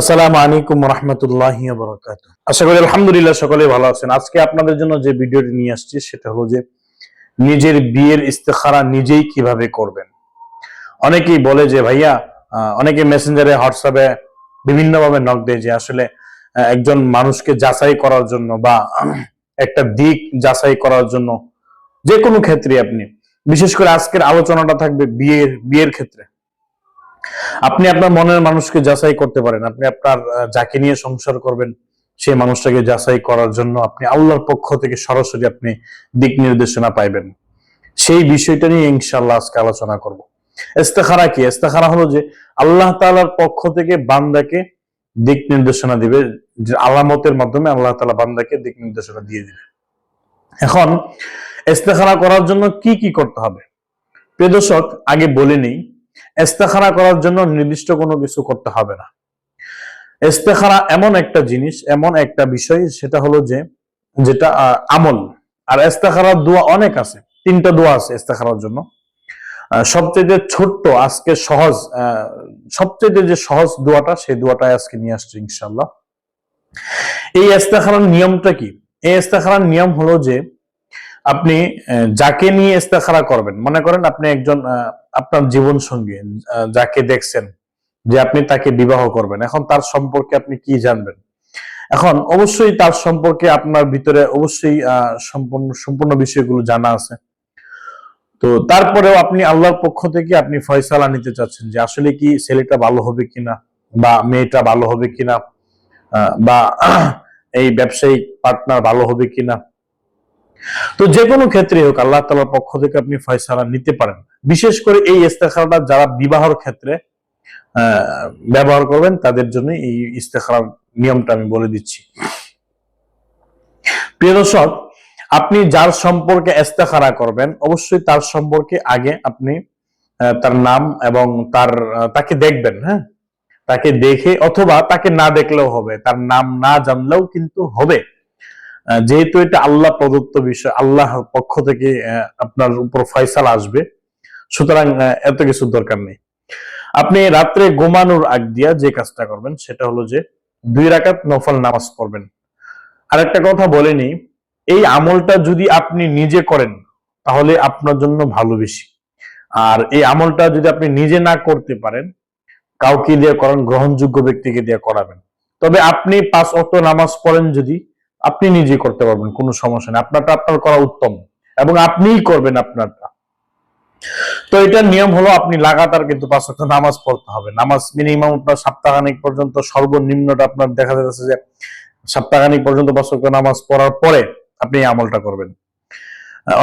আসসালামু আলাইকুম রহমতুল্লাহ আশা করি আলহামদুলিল্লাহ সকলে ভালো আছেন। আজকে আপনাদের জন্য যে ভিডিওটি নিয়ে আসছি, সেটা হলো যে নিজের বিয়ের ইস্তেখারা নিজেই কীভাবে করবেন। অনেকেই বলে যে, ভাইয়া অনেকে মেসেঞ্জারে, হোয়াটসঅ্যাপে বিভিন্ন ভাবে নক দেয় যে, আসলে একজন মানুষকে যাচাই করার জন্য বা একটা দিক যাচাই করার জন্য যে কোনো ক্ষেত্রে আপনি। বিশেষ করে আজকের আলোচনাটা থাকবে বিয়ের বিয়ের ক্ষেত্রে। আপনি আপনার মনের মানুষকে যাচাই করতে পারেন। আপনি আপনার যাকে নিয়ে সংসার করবেন, সেই মানুষটাকে যাচাই করার জন্য আপনি আল্লাহর পক্ষ থেকে সরাসরি আপনি দিক নির্দেশনা পাইবেন। সেই বিষয়টা নিয়ে ইনশাল্লাহ আজকে আলোচনা করব। ইস্তেখারা কি? ইস্তেখারা হলো যে আল্লাহ তাআলার পক্ষ থেকে বান্দাকে দিক নির্দেশনা দিবে আলামতের মাধ্যমে আল্লাহ তাআলা বান্দাকে দিক নির্দেশনা দিয়ে দিবে। এখন ইস্তেখারা করার জন্য কি কি করতে হবে? প্রিয় দর্শক, আগে বলে নেই ইস্তেখারা করার জন্য নির্দিষ্ট কোনো কিছু করতে হবে না। ইস্তেখারা এমন একটা জিনিস, এমন একটা বিষয়, সেটা হলো যে, যেটা আমল। আর ইস্তেখারার দোয়া অনেক আছে, তিনটা দোয়া আছে ইস্তেখারার জন্য। সবচেয়ে ছোট্ট, আজকে সহজ সবচেয়ে যে সহজ দোয়াটা, সেই দোয়াটাই আজকে নিয়ে আসছে ইনশাল্লাহ এই ইস্তেখারার নিয়মটা কি? এই ইস্তেখারার নিয়ম হলো যে আপনি যাকে নিয়ে ইস্তেখারা করবেন, মনে করেন আপনি একজন আপনার জীবন সঙ্গী যাকে দেখছেন যে আপনি তাকে বিবাহ করবেন, এখন তার সম্পর্কে আপনি কি জানবেন? এখন অবশ্যই তার সম্পর্কে আপনার ভিতরে অবশ্যই সম্পূর্ণ সম্পূর্ণ বিষয়গুলো জানা আছে। তো তারপরেও আপনি আল্লাহর পক্ষ থেকে আপনি ফয়সালা নিতে চাচ্ছেন যে আসলে কি ছেলেটা ভালো হবে কিনা বা মেয়েটা ভালো হবে কিনা বা এই ব্যবসায়িক পার্টনার ভালো হবে কিনা। তো যে কোনো ক্ষেত্রে হোক, আল্লাহ তালার পক্ষ থেকে আপনি ফয়সালা নিতে পারেন। বিশেষ করে এই ইস্তেখারাটা যারা বিবাহর ক্ষেত্রে ব্যবহার করবেন, তাদের জন্য এই ইস্তেখারার নিয়মটা আমি বলে দিচ্ছি। প্রিয় দর্শক, আপনি যার সম্পর্কে ইস্তেখারা করবেন, অবশ্যই তার সম্পর্কে আগে আপনি তার নাম এবং তার তাকে দেখবেন হ্যাঁ? তাকে দেখে অথবা তাকে না দেখলেও হবে, তার নাম না জানলেও কিন্তু হবে। যেহেতু এটা আল্লাহ প্রদত্ত বিষয় আল্লাহর পক্ষ থেকে আপনার উপর ফয়সাল আসবে, সুতরাং এত কিছু দরকার নেই। আপনি রাত্রে ঘুমানোর আগ দিয়া যে কাজটা করবেন, সেটা হলো যে দুই রাকাত নফল নামাজ পড়বেন। আর একটা কথা বলেনি এই আমলটা যদি আপনি নিজে করেন, তাহলে আপনার জন্য ভালো বেশি। আর এই আমলটা যদি আপনি নিজে না করতে পারেন, কাউকে দিয়ে করান, গ্রহণযোগ্য ব্যক্তিকে দিয়ে করাবেন। তবে আপনি পাঁচ অক্ট নামাজ পড়েন যদি আপনি নিজে করতে পারবেন, কোনো সমস্যা নেই। আপনারটা আপনার করা উত্তম এবং আপনিই করবেন আপনারটা। তো এটার নিয়ম হলো আপনি লাগাতার কিন্তু পাঁচ ওয়াক্ত নামাজ পড়তে হবে। নামাজ মিনিমাম আপনার সপ্তাহখানিক পর্যন্ত সর্বনিম্নটা আপনার দেখা যাচ্ছে যে সপ্তাহখানিক পর্যন্ত পাঁচ ওয়াক্ত নামাজ পড়ার পরে আপনি আমলটা করবেন।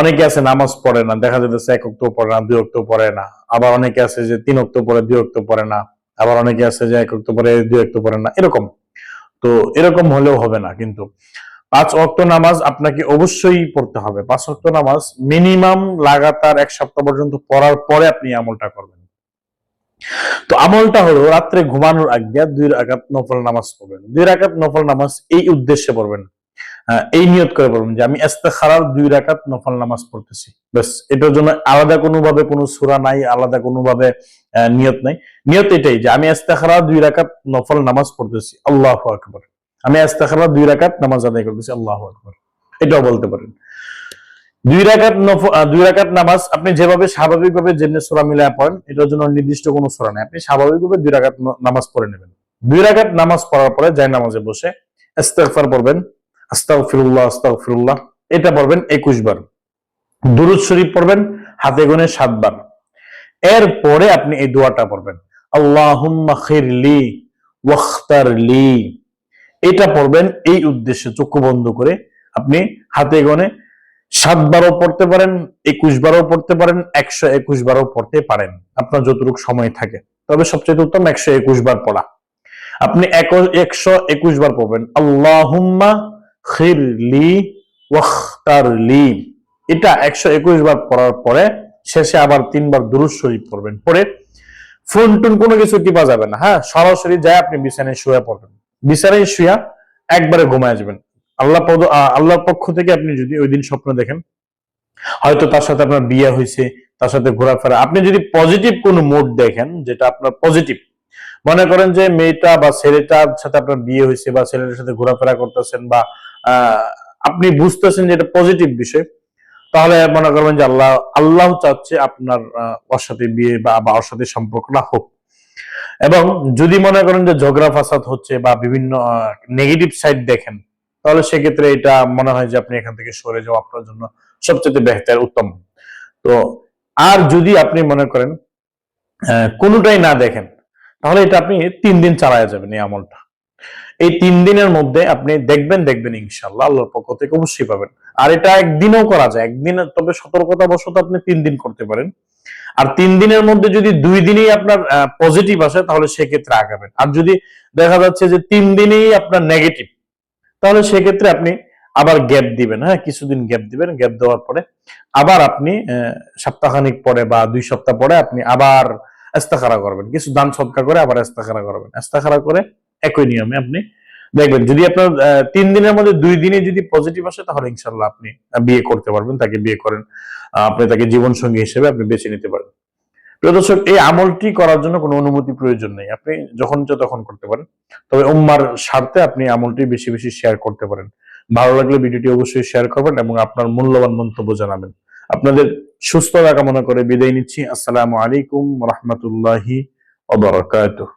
অনেকে আছে নামাজ পড়ে না, দেখা যাচ্ছে এক অক্ট পড়ে না, দুই অক্ট পড়ে না। আবার অনেকে আছে যে তিন অক্ট পড়ে, দুই অক্ট পড়ে না। আবার অনেকে আছে যে এক অক্ট পড়ে, দুই অক্ট পড়ে না, এরকম। তো এরকম হলেও হবে না কিন্তু। পাঁচ অক্ট নামাজ আপনাকে অবশ্যই পড়তে হবে। পাঁচ অক্ট নামাজ মিনিমাম লাগাতার এক সপ্তাহ পর্যন্ত পড়ার পরে আপনি আমলটা করবেন। তো আমলটা হলো রাত্রে ঘুমানোর আগ দুই রাকাত নফল নামাজ পড়বেন। দুই রাকাত নফল নামাজ এই উদ্দেশ্যে পড়বেন। এই নিয়ত করে পড়বেন যে আমি ইস্তেখারার দুই রাকাত নফল নামাজ পড়তেছি। ব্যাস এটার জন্য আলাদা কোনো ভাবে কোনো সুরা নাই আলাদা কোনো ভাবে আহ, নিয়ত নাই। নিয়ত এটাই যে আমি ইস্তেখারার দুই রাকাত নফল নামাজ পড়তেছি। আল্লাহ আকবার। আমি ইস্তেখারার দুই রাকাত নামাজ আদায় করতেছি, আল্লাহু আকবার। এটাও বলতে পারেন। দুই রাকাত দুই রাকাত নামাজ আপনি যেভাবে স্বাভাবিকভাবে যেমনি সূরা মিলায় পড়েন, এটার জন্য নির্দিষ্ট কোনো সূরা নেই। আপনি স্বাভাবিকভাবে দুই রাকাত নামাজ পড়ে নেবেন। দুই রাকাত নামাজ পড়ার পরে যায় নামাজে বসে ইস্তেগফার পড়বেন, আস্তাগফিরুল্লাহ আস্তাগফিরুল্লাহ, এটা পড়বেন 21 বার। দুরূদ শরীফ পড়বেন, হাতে গুনে সাতবার এরপরে আপনি এই দোয়াটা পড়বেন, আল্লাহুম্মা খিরলি ওয়াখতারলি। এটা পড়বেন এই উদ্দেশ্যে চক্ষু বন্ধ করে। আপনি হাতে গনে সাতবারও পড়তে পারেন, একুশ বারও পড়তে পারেন, একশো একুশ বারও পড়তে পারেন। আপনার যতটুকু সময় থাকে। তবে সবচেয়ে উত্তম একশো একুশ বার পড়া। আপনি একশো একুশ বার পড়বেন। আল্লাহুম্মা খিরলি ওয়াখতারলি। এটা একশো একুশ বার পড়ার পরে শেষে আবার তিনবার দুরুদ শরীফ পড়বেন। পরে ফোন টোন কোনো কিছু টিপা যাবে না। হ্যাঁ সরাসরি যায় আপনি বিছানায় শুয়ে পড়বেন। বিছানায় শুয়া একবারে ঘুমায় যাবেন আল্লাহ আল্লাহর পক্ষ থেকে আপনি যদি ওই দিন স্বপ্ন দেখেন, হয়তো তার সাথে আপনার বিয়ে হয়েছে, তার সাথে ঘোরাফেরা। আপনি যদি পজিটিভ কোনো মুড দেখেন, যেটা আপনার পজিটিভ মনে করেন যে মেয়েটা বা ছেলেটার সাথে আপনার বিয়ে হয়েছে বা ছেলেটার সাথে ঘোরাফেরা করতেছেন বা আপনি বুঝতেছেন যে এটা পজিটিভ বিষয়, তাহলে মনে করবেন যে আল্লাহ আল্লাহ চাচ্ছে আপনার ওর সাথে বিয়ে বা বা ওর সাথে সম্পর্কটা হোক। এবং যদি মনে করেন যে ঝগড়া ফাসাদ হচ্ছে বা বিভিন্ন নেগেটিভ সাইড দেখেন, তাহলে সেক্ষেত্রে এটা মনে হয় যে আপনি এখান থেকে সরে যাওয়া আপনার জন্য সবচেয়ে বেহতার উত্তম। তো আর যদি আপনি মনে করেন কোনোটাই না দেখেন, তাহলে এটা আপনি তিন দিন চালায় যাবেন এই আমলটা। এই তিন দিনের মধ্যে আপনি দেখবেন দেখবেন ইনশাল্লাহ আল্লাহর পক্ষ থেকে অবশ্যই পাবেন। আর এটা একদিনও করা যায়। একদিন, তবে সতর্কতা বশত আপনি তিন দিন করতে পারেন। আর তিন দিনের মধ্যে যদি দুই দিনেই আপনার পজিটিভ আসে, তাহলে সেক্ষেত্রে আগাবেন। আর যদি দেখা যাচ্ছে যে তিন দিনেই আপনার নেগেটিভ তাহলে সেক্ষেত্রে আপনি আবার গ্যাপ দিবেন। হ্যাঁ কিছুদিন গ্যাপ দিবেন। গ্যাপ দেওয়ার পরে আবার আপনি সপ্তাহখানিক পরে বা দুই সপ্তাহ পরে আপনি আবার এস্তাখারা করবেন। কিছু দান সদকা করে আবার এস্তাখারা করবেন। এস্তাখারা করে একই নিয়মে আপনি দেখবেন। যদি আপনার তিন দিনের মধ্যে দুই দিনে যদি পজিটিভ আসে, তাহলে ইনশাল্লাহ আপনি বিয়ে করতে পারবেন, তাকে বিয়ে করেন। আপনি তাকে জীবন সঙ্গী হিসেবে আপনি বেছে নিতে পারেন প্রিয় দর্শক, এই আমলটি করার জন্য কোনো অনুমতি প্রয়োজন নেই। আপনি যখন তখন করতে পারেন। তবে উম্মার স্বার্থে আপনি আমলটি বেশি বেশি শেয়ার করতে পারেন। ভালো লাগলে ভিডিওটি অবশ্যই শেয়ার করবেন এবং আপনার মূল্যবান মন্তব্য জানাবেন। আপনাদের সুস্থতা কামনা করে বিদায় নিচ্ছি। আসসালামু আলাইকুম রহমতুল্লাহি ওবরাকাতুহ